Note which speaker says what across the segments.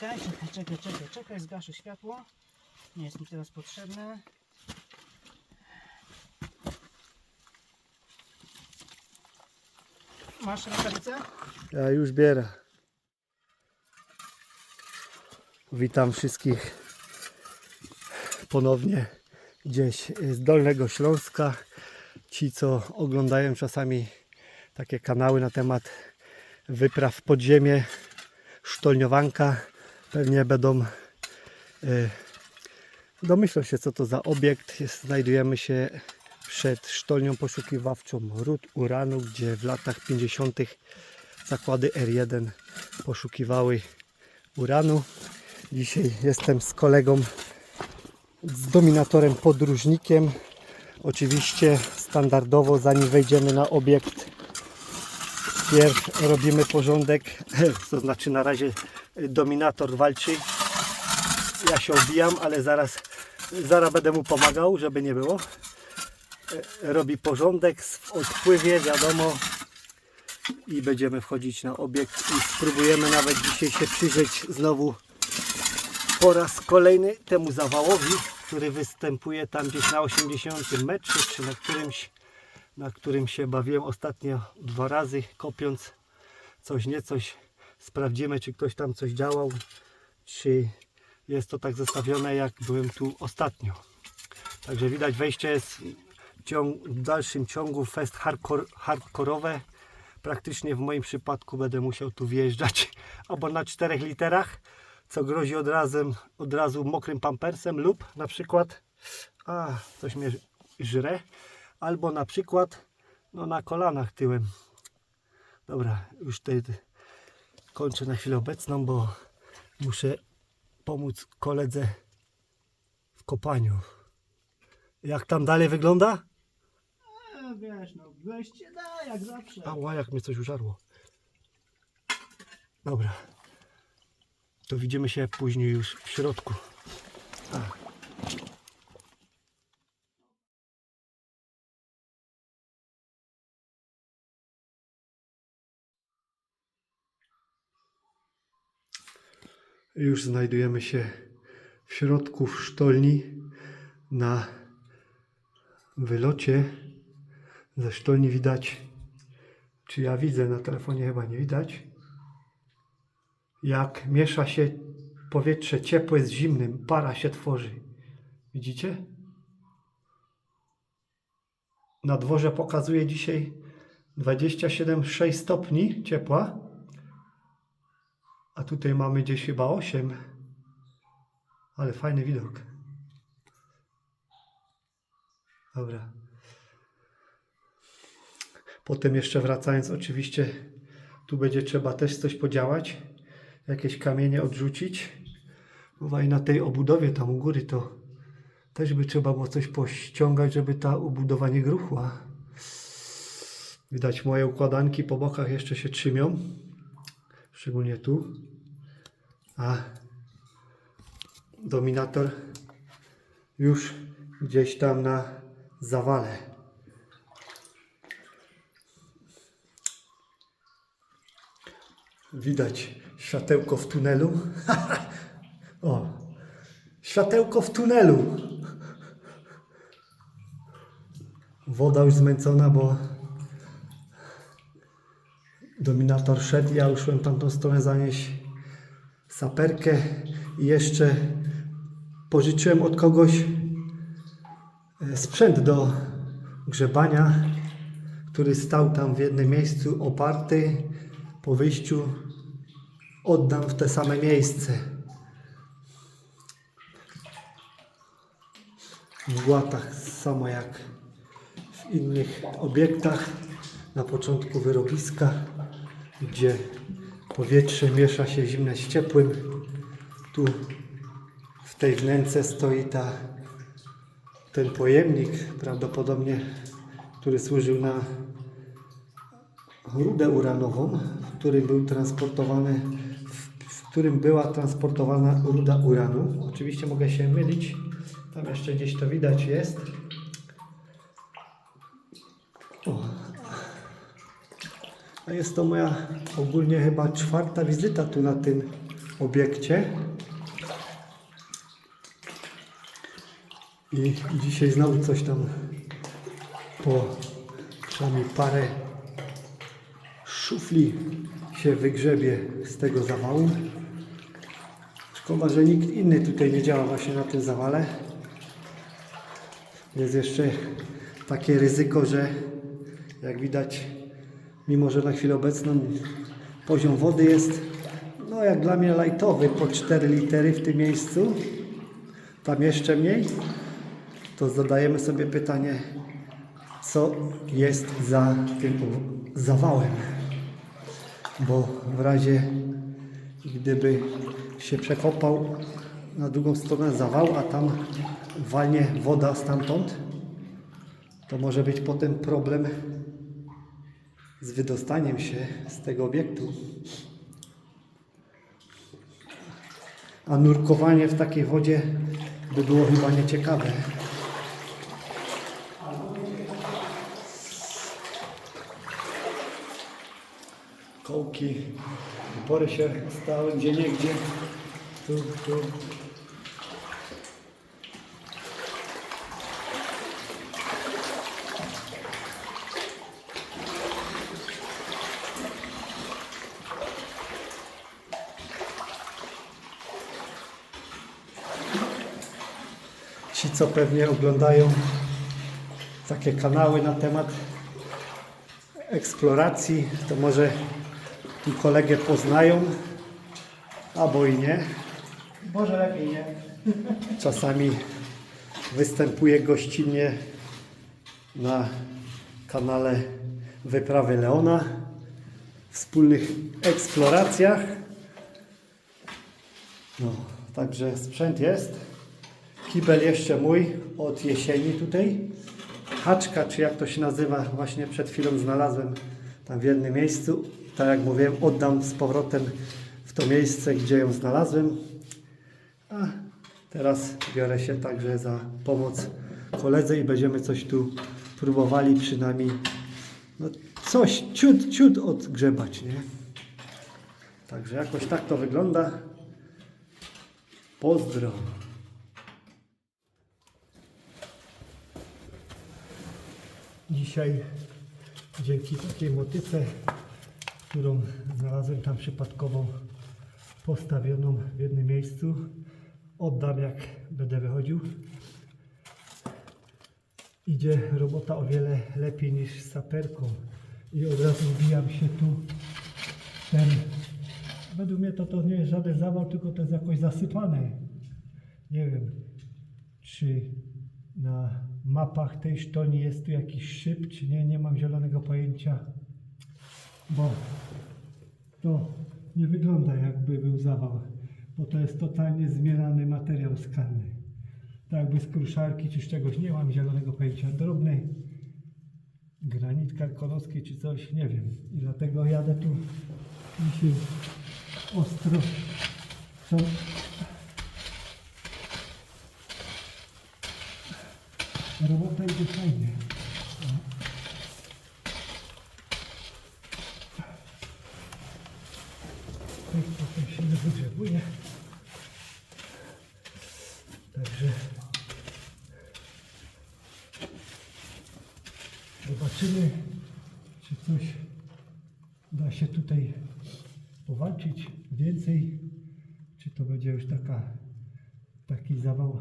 Speaker 1: Czekaj, czekaj, czekaj, czekaj, czekaj, zgaszę światło. Nie jest mi teraz potrzebne. Masz rękawice?
Speaker 2: Ja już bierę. Witam wszystkich ponownie gdzieś z Dolnego Śląska. Ci, co oglądają czasami takie kanały na temat wypraw pod ziemię, sztolniowanka, pewnie będą e, domyślą się, co to za obiekt. Jest, znajdujemy się przed sztolnią poszukiwawczą ród uranu, gdzie w latach 50. zakłady R1 poszukiwały uranu. Dzisiaj jestem z kolegą, z dominatorem podróżnikiem. Oczywiście standardowo, zanim wejdziemy na obiekt, pierw robimy porządek, to znaczy na razie dominator walczy. Ja się obijam, ale zaraz, zaraz będę mu pomagał, żeby nie było robi porządek w odpływie, wiadomo. I będziemy wchodzić na obiekt i spróbujemy nawet dzisiaj się przyjrzeć znowu po raz kolejny temu zawałowi, który występuje tam gdzieś na 80 metrze, czy na którymś, na którym się bawiłem ostatnio dwa razy, kopiąc coś nie coś. Sprawdzimy, czy ktoś tam coś działał, czy jest to tak zostawione, jak byłem tu ostatnio. Także widać, wejście jest w dalszym ciągu fest hardcore, hardkorowe. Praktycznie w moim przypadku będę musiał tu wjeżdżać albo na czterech literach, co grozi od razu, od razu mokrym pampersem lub na przykład, a coś mnie żre, albo na przykład no na kolanach tyłem. Dobra, już tutaj kończę na chwilę obecną, bo muszę pomóc koledze w kopaniu. Jak tam dalej wygląda?
Speaker 1: E, wiesz, no wejście da jak zawsze.
Speaker 2: Ała, jak mnie coś użarło. Dobra. To widzimy się później już w środku. A. Już znajdujemy się w środku w sztolni na wylocie ze sztolni widać, czy ja widzę na telefonie, chyba nie widać, jak miesza się powietrze ciepłe z zimnym, para się tworzy. Widzicie? Na dworze pokazuje dzisiaj 27,6 stopni ciepła, a tutaj mamy gdzieś chyba 8. Ale fajny widok. Dobra. Potem jeszcze wracając, oczywiście tu będzie trzeba też coś podziałać. Jakieś kamienie odrzucić. Uwaj na tej obudowie tam u góry to też by trzeba było coś pościągać, żeby ta obudowa nie gruchła. Widać moje układanki po bokach jeszcze się trzymią. Szczególnie tu. A dominator już gdzieś tam na zawale. Widać światełko w tunelu. o, światełko w tunelu. Woda już zmęcona, bo dominator szedł. Ja już szłem tamtą stronę zanieść saperkę i jeszcze pożyczyłem od kogoś e, sprzęt do grzebania, który stał tam w jednym miejscu oparty. Po wyjściu oddam w te same miejsce. Mgła tak samo jak w innych obiektach na początku wyrobiska, gdzie powietrze miesza się zimne z ciepłym. Tu w tej wnęce stoi ta, ten pojemnik, prawdopodobnie, który służył na rudę uranową, w którym był transportowany, w, którym była transportowana ruda uranu. Oczywiście mogę się mylić, tam jeszcze gdzieś to widać jest. O. A jest to moja ogólnie chyba czwarta wizyta tu na tym obiekcie. I dzisiaj znowu coś tam po przynajmniej parę szufli się wygrzebie z tego zawału. Szkoda, że nikt inny tutaj nie działa właśnie na tym zawale. Jest jeszcze takie ryzyko, że jak widać, mimo że na chwilę obecną poziom wody jest, no jak dla mnie lajtowy, po 4 litery w tym miejscu, tam jeszcze mniej, to zadajemy sobie pytanie, co jest za tym zawałem. Bo w razie gdyby się przekopał na drugą stronę zawał, a tam walnie woda stamtąd, to może być potem problem z wydostaniem się z tego obiektu. A nurkowanie w takiej wodzie by było chyba nieciekawe. Kołki, pory się stały gdzie niegdzie. Tu, tu. Ci, co pewnie oglądają takie kanały na temat eksploracji, to może tu kolegę poznają, albo i nie.
Speaker 1: Może lepiej nie.
Speaker 2: Czasami występuje gościnnie na kanale Wyprawy Leona, wspólnych eksploracjach. No, także sprzęt jest. Kibel jeszcze mój od jesieni tutaj. Haczka, czy jak to się nazywa, właśnie przed chwilą znalazłem tam w jednym miejscu. Tak jak mówiłem, oddam z powrotem w to miejsce, gdzie ją znalazłem. A teraz biorę się także za pomoc koledze i będziemy coś tu próbowali przynajmniej no, coś ciut, ciut odgrzebać, nie? Także jakoś tak to wygląda. Pozdro. Dzisiaj dzięki takiej motyce, którą znalazłem tam przypadkowo postawioną w jednym miejscu, oddam jak będę wychodził. Idzie robota o wiele lepiej niż z saperką i od razu wbijam się tu ten według mnie to, to nie jest żaden zawał, tylko to jest jakoś zasypane. Nie wiem, czy na mapach tej sztoni jest tu jakiś szyb, czy nie, nie mam zielonego pojęcia, bo to nie wygląda jakby był zawał, bo to jest totalnie zmielany materiał skalny. Tak jakby z kruszarki czy z czegoś, nie mam zielonego pojęcia. Drobny granit karkonoski czy coś, nie wiem. I dlatego jadę tu dzisiaj ostro. Co? Robota idzie fajnie. Tak potem się nie. Także zobaczymy, czy coś da się tutaj powalczyć więcej, czy to będzie już taka, taki zawał,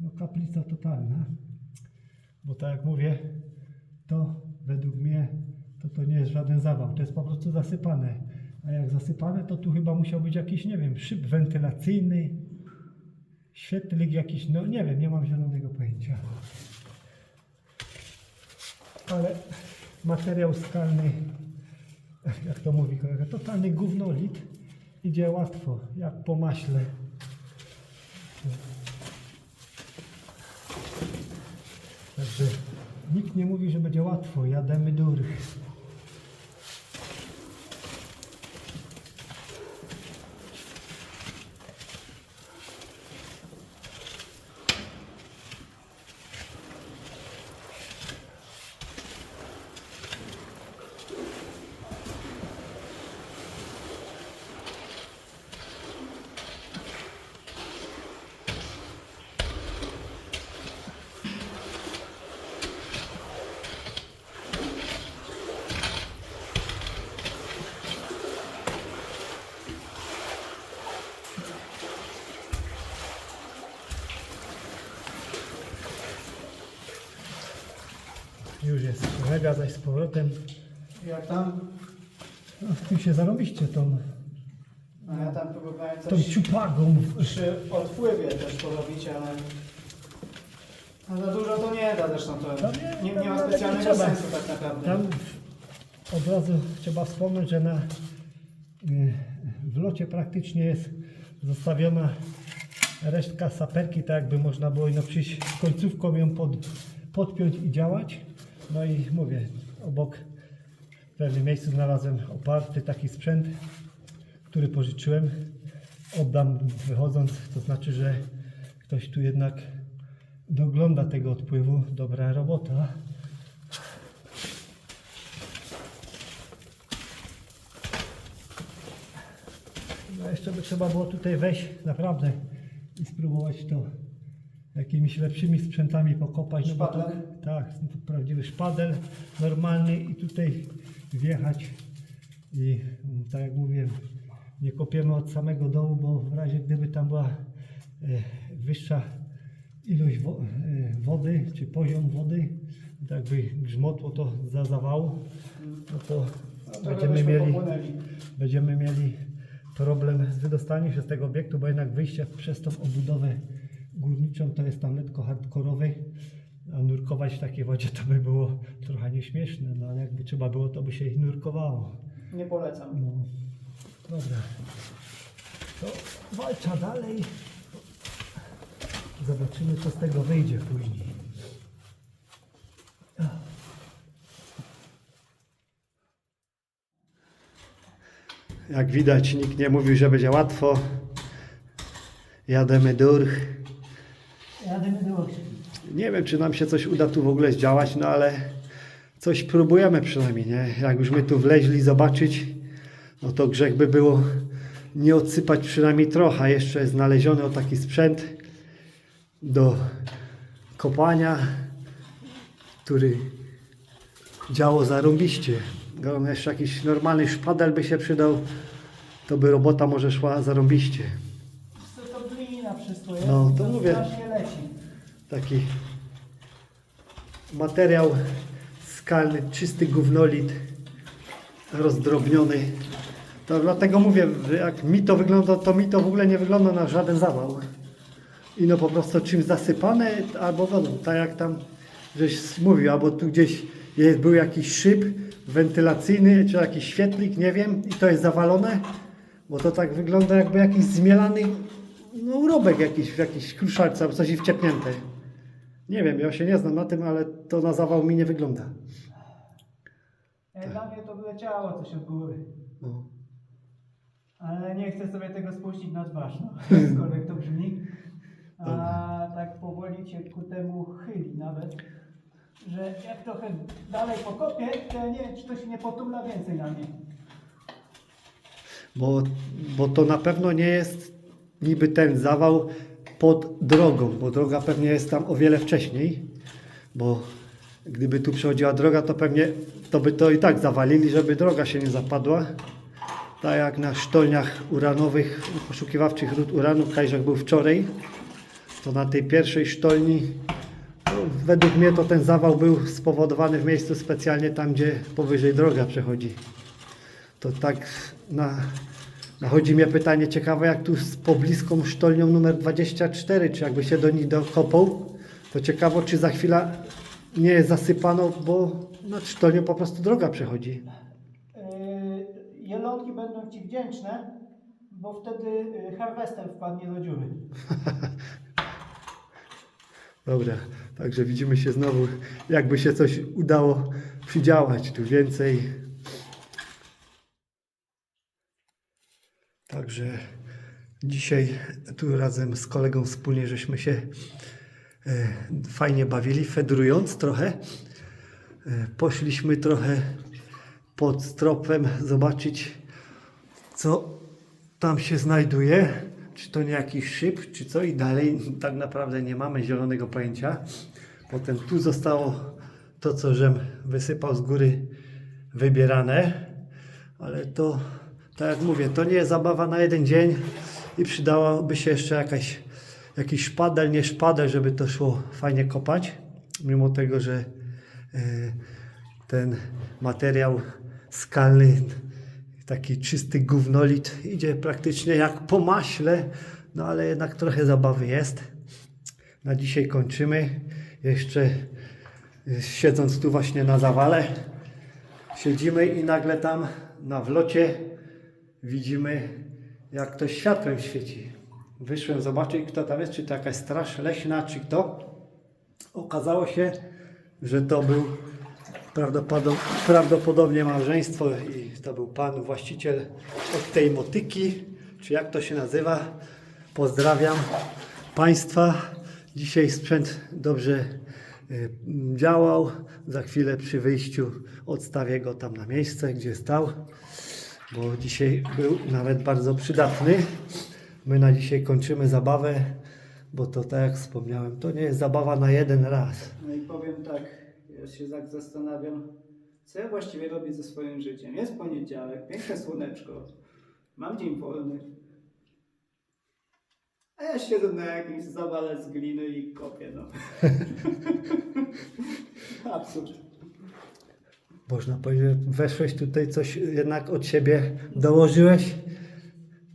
Speaker 2: no kaplica totalna. Bo tak jak mówię, to według mnie to, to nie jest żaden zawał, to jest po prostu zasypane. A jak zasypane, to tu chyba musiał być jakiś, nie wiem, szyb wentylacyjny, świetlik jakiś, no nie wiem, nie mam zielonego pojęcia. Ale materiał skalny, jak to mówi kolega, totalny gównolit, idzie łatwo, jak po maśle. Także nikt nie mówi, że będzie łatwo, jademy dur. Kolega zaś z powrotem.
Speaker 1: Jak tam?
Speaker 2: No, w tym się zarobiście tą,
Speaker 1: No ja tam próbowałem
Speaker 2: tą
Speaker 1: coś
Speaker 2: ciupagą.
Speaker 1: przy odpływie też porobić, ale... Za dużo to nie da zresztą to.
Speaker 2: No nie,
Speaker 1: Nie,
Speaker 2: no
Speaker 1: nie ma specjalnego
Speaker 2: trzeba.
Speaker 1: sensu tak naprawdę.
Speaker 2: Tam od razu trzeba wspomnieć, że na, y, w locie praktycznie jest zostawiona resztka saperki, tak jakby można było ino przyjść końcówką ją pod, podpiąć i działać. No i mówię, obok w pewnym miejscu znalazłem oparty taki sprzęt, który pożyczyłem. Oddam wychodząc, to znaczy, że ktoś tu jednak dogląda tego odpływu. Dobra robota. No jeszcze by trzeba było tutaj wejść naprawdę i spróbować to jakimiś lepszymi sprzętami pokopać. No
Speaker 1: Szpadel?
Speaker 2: tak, no prawdziwy szpadel normalny i tutaj wjechać i mm, tak jak mówiłem, nie kopiemy od samego dołu, bo w razie gdyby tam była e, wyższa ilość e, wody, czy poziom wody, tak by grzmotło to za zawału, no to
Speaker 1: No
Speaker 2: będziemy mieli będziemy mieli problem z wydostaniem się z tego obiektu, bo jednak wyjście przez tą obudowę górniczą to jest tam letko hardkorowy, a nurkować w takiej wodzie to by było trochę nieśmieszne, no ale jakby trzeba było, to by się ich nurkowało.
Speaker 1: Nie polecam.
Speaker 2: No, dobra. To walcza dalej. Zobaczymy, co z tego wyjdzie później. Jak widać, nikt nie mówił, że będzie łatwo. Jademy durch. Nie wiem, czy nam się coś uda tu w ogóle zdziałać, no ale coś próbujemy przynajmniej, nie? Jak już my tu wleźli zobaczyć, no to grzech by było nie odsypać przynajmniej trochę. Jeszcze znaleziony o taki sprzęt do kopania, który działo zarąbiście. No, jeszcze jakiś normalny szpadel by się przydał, to by robota może szła zarąbiście. No, to mówię. Taki materiał skalny, czysty gównolit, rozdrobniony. To dlatego mówię, jak mi to wygląda, to mi to w ogóle nie wygląda na żaden zawał. I no po prostu czymś zasypane, albo wodą, tak jak tam żeś mówił, albo tu gdzieś jest, był jakiś szyb wentylacyjny, czy jakiś świetlik, nie wiem, i to jest zawalone, bo to tak wygląda jakby jakiś zmielany no, urobek jakiś kruszarce albo coś i wciepnięte. Nie wiem, ja się nie znam na tym, ale to na zawał mi nie wygląda.
Speaker 1: Jak Dla mnie to wyleciało coś od góry.
Speaker 2: No.
Speaker 1: Ale nie chcę sobie tego spuścić na twarz, no. jakkolwiek to brzmi. A tak powoli się ku temu chyli nawet, że jak trochę dalej pokopię, to nie wiem, czy to się nie potumla więcej na mnie.
Speaker 2: Bo, bo to na pewno nie jest niby ten zawał pod drogą, bo droga pewnie jest tam o wiele wcześniej, bo gdyby tu przechodziła droga, to pewnie to by to i tak zawalili, żeby droga się nie zapadła. Tak jak na sztolniach uranowych, poszukiwawczych ród uranu, Kajżak był wczoraj, to na tej pierwszej sztolni no, według mnie to ten zawał był spowodowany w miejscu specjalnie tam, gdzie powyżej droga przechodzi. To tak na, nachodzi mnie pytanie ciekawe, jak tu z pobliską sztolnią numer 24, czy jakby się do nich dokopał, to ciekawo, czy za chwilę nie zasypano, bo nad sztolnią po prostu droga przechodzi.
Speaker 1: Yy, jelonki będą Ci wdzięczne, bo wtedy yy, harwester wpadnie do dziury.
Speaker 2: Dobra, także widzimy się znowu, jakby się coś udało przydziałać tu więcej. Także dzisiaj tu razem z kolegą wspólnie żeśmy się e, fajnie bawili, fedrując trochę. E, poszliśmy trochę pod stropem zobaczyć, co tam się znajduje. Czy to nie jakiś szyb, czy co i dalej tak naprawdę nie mamy zielonego pojęcia. Potem tu zostało to, co żem wysypał z góry wybierane, ale to, tak jak mówię, to nie jest zabawa na jeden dzień i przydałoby się jeszcze jakaś, jakiś szpadel, nie szpadel, żeby to szło fajnie kopać, mimo tego, że e, ten materiał skalny, taki czysty gównolit, idzie praktycznie jak po maśle, no ale jednak trochę zabawy jest. Na dzisiaj kończymy. Jeszcze y, siedząc tu właśnie na zawale, siedzimy i nagle tam na wlocie widzimy, jak ktoś światłem świeci. Wyszłem zobaczyć, kto tam jest, czy to jakaś straż leśna, czy kto. Okazało się, że to był prawdopodobnie, prawdopodobnie małżeństwo i to był pan właściciel od tej motyki, czy jak to się nazywa. Pozdrawiam Państwa. Dzisiaj sprzęt dobrze y, działał. Za chwilę przy wyjściu odstawię go tam na miejsce, gdzie stał, bo dzisiaj był nawet bardzo przydatny. My na dzisiaj kończymy zabawę, bo to tak jak wspomniałem, to nie jest zabawa na jeden raz.
Speaker 1: No i powiem tak, ja się tak zastanawiam, co ja właściwie robię ze swoim życiem. Jest poniedziałek, piękne słoneczko, mam dzień wolny. A ja siedzę na jakimś zawale z gliny i kopię, no. Absurd.
Speaker 2: Można powiedzieć, że weszłeś tutaj, coś jednak od siebie dołożyłeś,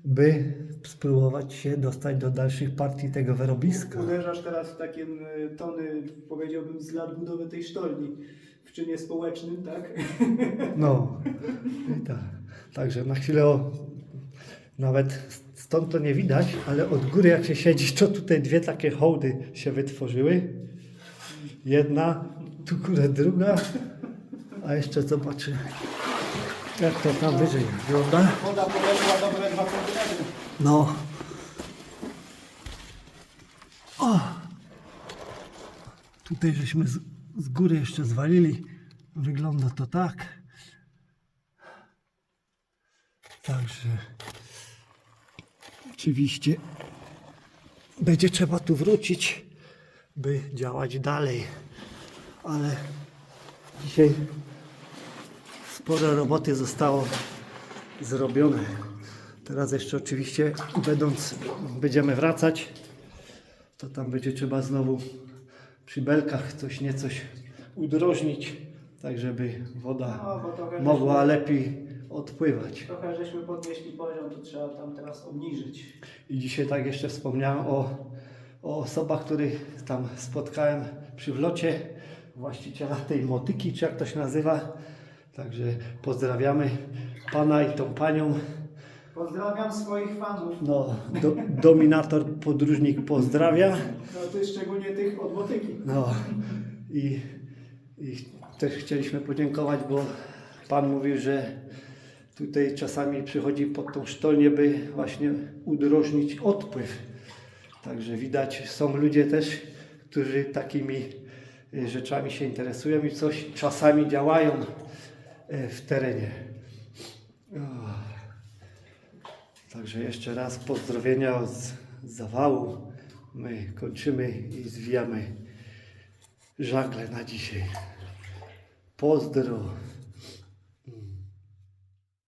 Speaker 2: by spróbować się dostać do dalszych partii tego wyrobiska.
Speaker 1: Uderzasz teraz w takie y, tony, powiedziałbym, z lat budowy tej sztolni w czynie społecznym, tak?
Speaker 2: No, tak. Także na chwilę o, nawet stąd to nie widać, ale od góry jak się siedzi, to tutaj dwie takie hołdy się wytworzyły. Jedna, tu górę druga, a jeszcze zobaczę jak to tam wyżej wygląda.
Speaker 1: Woda podeszła dobre 2 cm.
Speaker 2: No. O! Tutaj żeśmy z, z góry jeszcze zwalili. Wygląda to tak. Także oczywiście będzie trzeba tu wrócić, by działać dalej. Ale dzisiaj sporo roboty zostało zrobione. Teraz jeszcze oczywiście będąc, będziemy wracać, to tam będzie trzeba znowu przy belkach coś niecoś udrożnić, tak żeby woda
Speaker 1: No,
Speaker 2: mogła lepiej odpływać.
Speaker 1: Trochę żeśmy podnieśli poziom, to trzeba tam teraz obniżyć.
Speaker 2: I dzisiaj tak jeszcze wspomniałem o, o osobach, których tam spotkałem przy wlocie, właściciela tej motyki, czy jak to się nazywa. Także pozdrawiamy pana i tą panią.
Speaker 1: Pozdrawiam swoich fanów.
Speaker 2: No, do, dominator podróżnik pozdrawia.
Speaker 1: No ty szczególnie tych od motyki.
Speaker 2: No i, i też chcieliśmy podziękować, bo Pan mówił, że tutaj czasami przychodzi pod tą sztolnię, by właśnie udrożnić odpływ. Także widać, są ludzie też, którzy takimi rzeczami się interesują i coś czasami działają y, w terenie. Także jeszcze raz pozdrowienia z zawału. My kończymy i zwijamy żagle na dzisiaj. Pozdro.